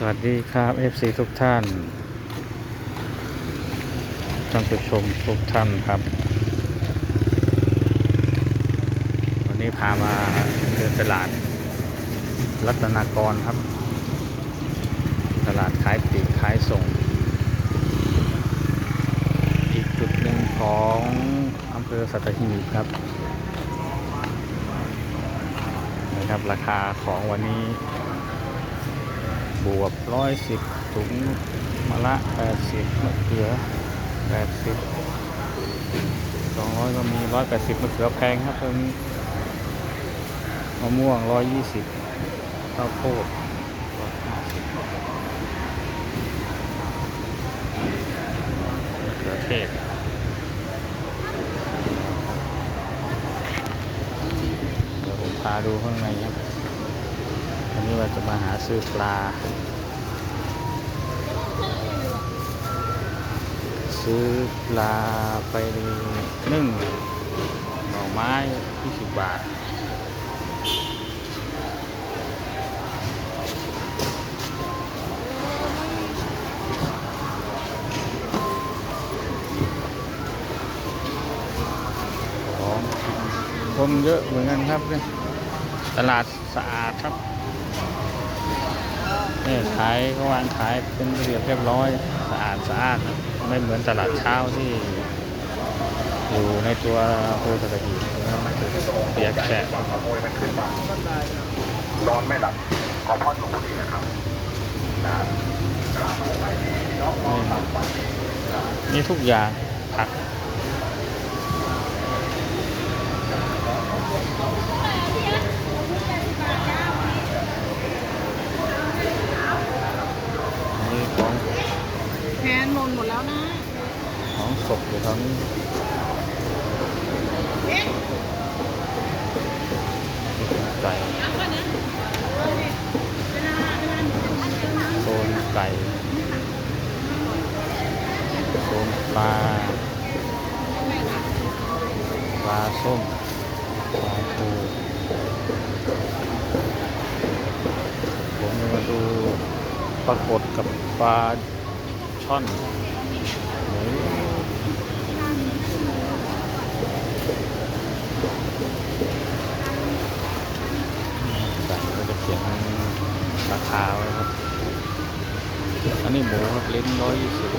สวัสดีครับ FC ทุกท่านท่านผู้ชมทุกท่านครับ วันนี้พามาเดินตลาด รัตนากรครับ ตลาดขายปลีกขายส่ง อีกจุดหนึ่งของอำเภอสัตหีบครับนะครับราคาของวันนี้ บวบร้อยสิบถุงมะละแปดสิบมะเขือแปดสิบสองร้อยก็มีร้อยแปดสิบมะเขือแพงครับตอนนี้มะม่วงร้อยยี่สิบข้าวโพดร้อยห้าสิบมะเขือเทศเดี๋ยวผมพาดูข้างในครับ วันนี้เราจะมาหาซื้อปลา ซื้อปลาไปนึ่งหน่อไม้ 20 บาทของกินคนเยอะเหมือนกันครับเนี่ยตลาดสะอาดครับ เนี่ยขายเขาวางขายเป็นระเบียบเรียบร้อยสะอาดสะอาดครับไม่เหมือนตลาดเช้าที่อยู่ในตัวอำเภอสัตหีบเปียกแฉะขโมยมันขึ้นมานอนไม่หลับขอพ่อหนูนี่นะครับนี่นี่ทุกอย่างผักนี่ของ แทนหมดหมดแล้วนะ ของสดอยู่ทั้ง เอ๊ะ ไก่ เอาก่อนนะเวลาเวลาหนู จะทำอะไรโซนไก่โซนปลาปลาส้มปลาปูผมมาดูปลากดกับปลาช่อนหมูต่างก็จะเขียนราคาไว้ครับ อันนี้ห มูครับลิ้นร้อยยี่สิบ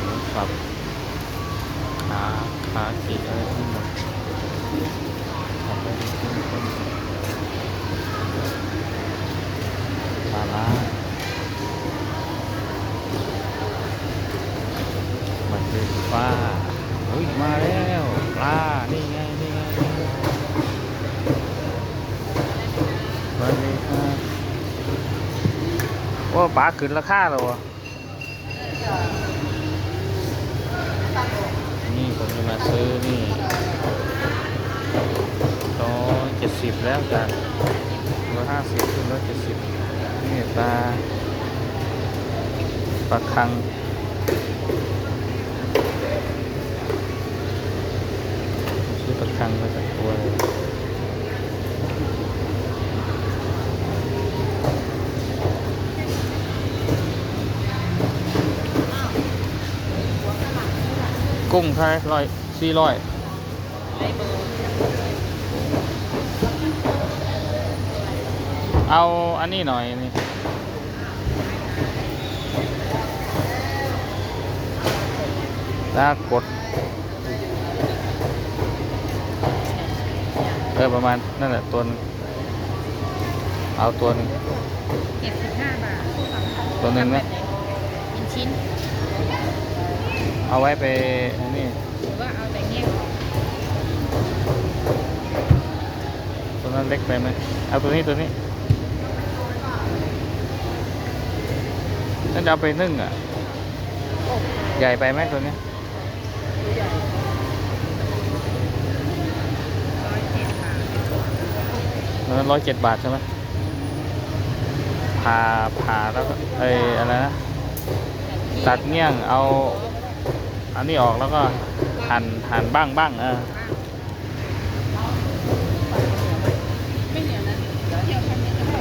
หมูสับ ขาขาขีดอะไรทั้งหมดทำได้ทุกคนปลาล้ามันคือฟ้าเฮ้ยมาแล้วปลา นี่ไง นี่ไงสวัสดีครับ ว่าปลาขึ้นราคาแล้ววะนี่ผมจะมาซื้อนี่ร้อยเจ็ดสิบแล้วกันร้อยห้าสิบขึ้นร้อยเจ็ดสิบนี่ปลาปลาคังซื้อปลาคังมาจากตัวเลย กุ้งเท่าไหรร้อยสี่ร้อยเอาอันนี้หน่อยนี่แล้วกด เออ ประมาณ นั่นแหละตัวหนึงเอาตัวหนึงเจ็ดสิบห้าบาท ตัวหนึ่งไหมเป็นชิ้น เอาไว้ไปนี่หรือว่าเอาแต่แยกออกตัวนั้นเล็กไปไหมเอาตัวนี้ตัวนี้นั่นจะเอาไปนึ่งอะ ใหญ่ไปไหมตัวนี้ร้อยเจ็ดบาทตัวนั้นร้อยเจ็ดบาทใช่ไหมผ่าผ่าแล้วเอ้ยอะไรนะตัดเงี้ยงเอา อันนี้ออกแล้วก็หั่นหั่นบ้างบ้างเออ ไม่เหนียวนะเดี๋ยวคันนี้จะไป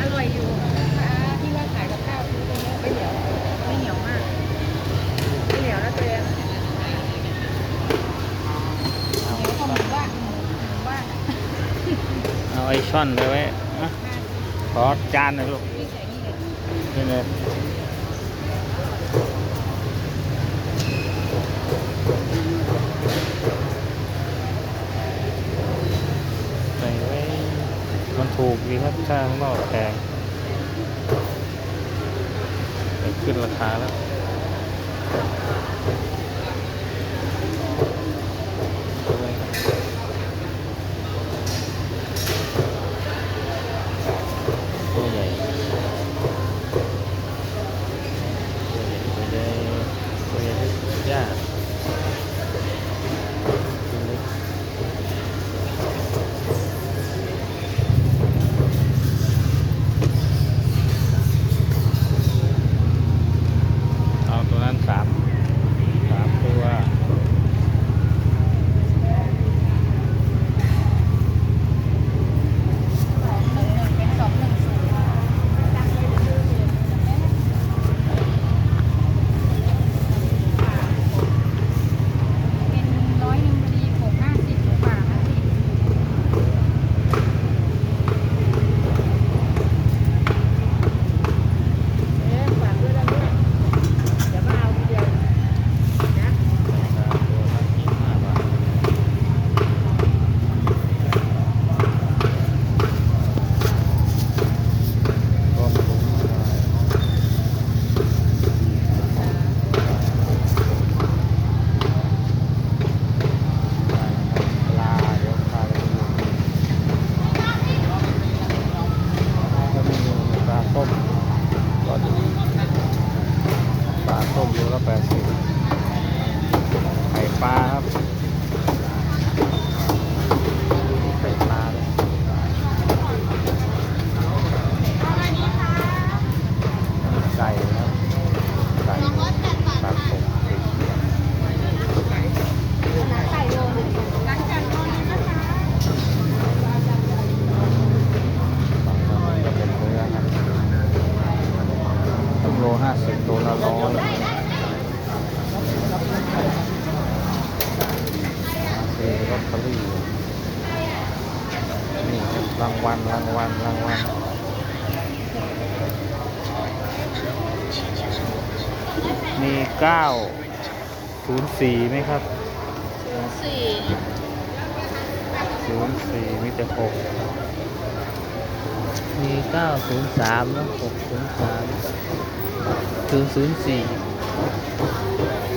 อร่อยอยู่อ่าที่ว่าขายกับข้าวซื้อตรงนี้ไม่เหนียวไม่เหนียวมากไม่เหนียวนะตัวเองเหนียวพอหมูบ้านหมูหมูบ้านอะ เอาไอช่อนไปไว้นะขอจานหน่อยลูกนี่เลยใส่ไว้มันถูกดีครับถ้าข้างนอกแพงขึ้นราคาแล้ว สิบตัวละร้อยเซลอตเตอรี่นี่รางวัลรางวัลรางวัลมีเก้าศูนย์สี่ไหมครับศูนย์สี่ศูนย์สี่มีแต่หกมีเก้าศูนย์สามแล้วหกศูนย์สาม ศูนย์ศูนย์สี่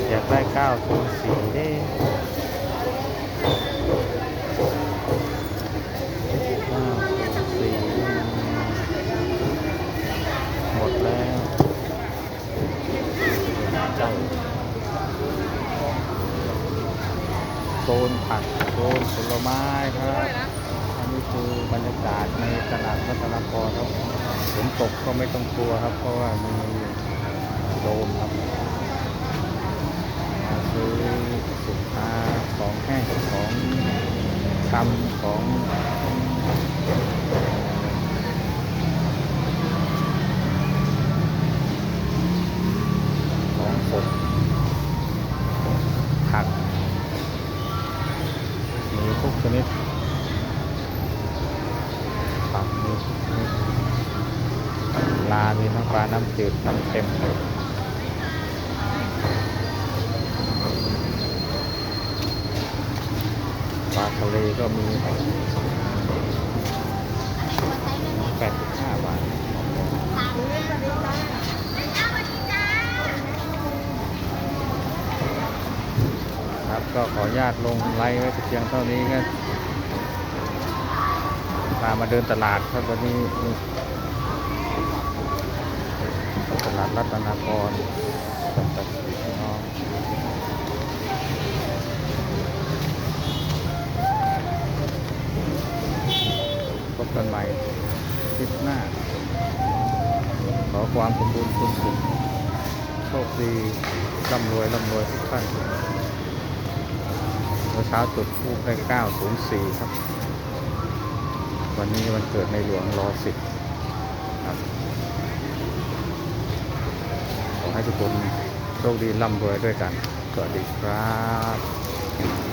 อยากได้เก้าศูนย์สี่ได้เก้าศูนย์สี่หมดแล้วจ้าโซนผักโซนผลไม้ครับ อันนี้คือบรรยากาศในตลาดรัตนกรครับฝนตกก็ไม่ต้องกลัวครับ เพราะว่ามี ปลาน้ำจืดน้ำเค็มปลาทะเลก็มีแปดสิบห้าบาทครับก็ขออนุญาตลงไลฟ์ไว้เพียงเท่านี้ก็พามาเดินตลาดครับวันนี้ รัตนากรสัตว์พี่น้องพบกันใหม่คลิปหน้า ขอความสมบูรณ์คุณสุขโชคดีร่ำรวยร่ำรวยทุกท่านเมื่อเช้าจุดทูปได้904 ครับ วันนี้วันเกิดในหลวงรอสิบ ขอ ให้ทุกคนโชคดีร่ำรวยด้วยกัน สวัสดีครับ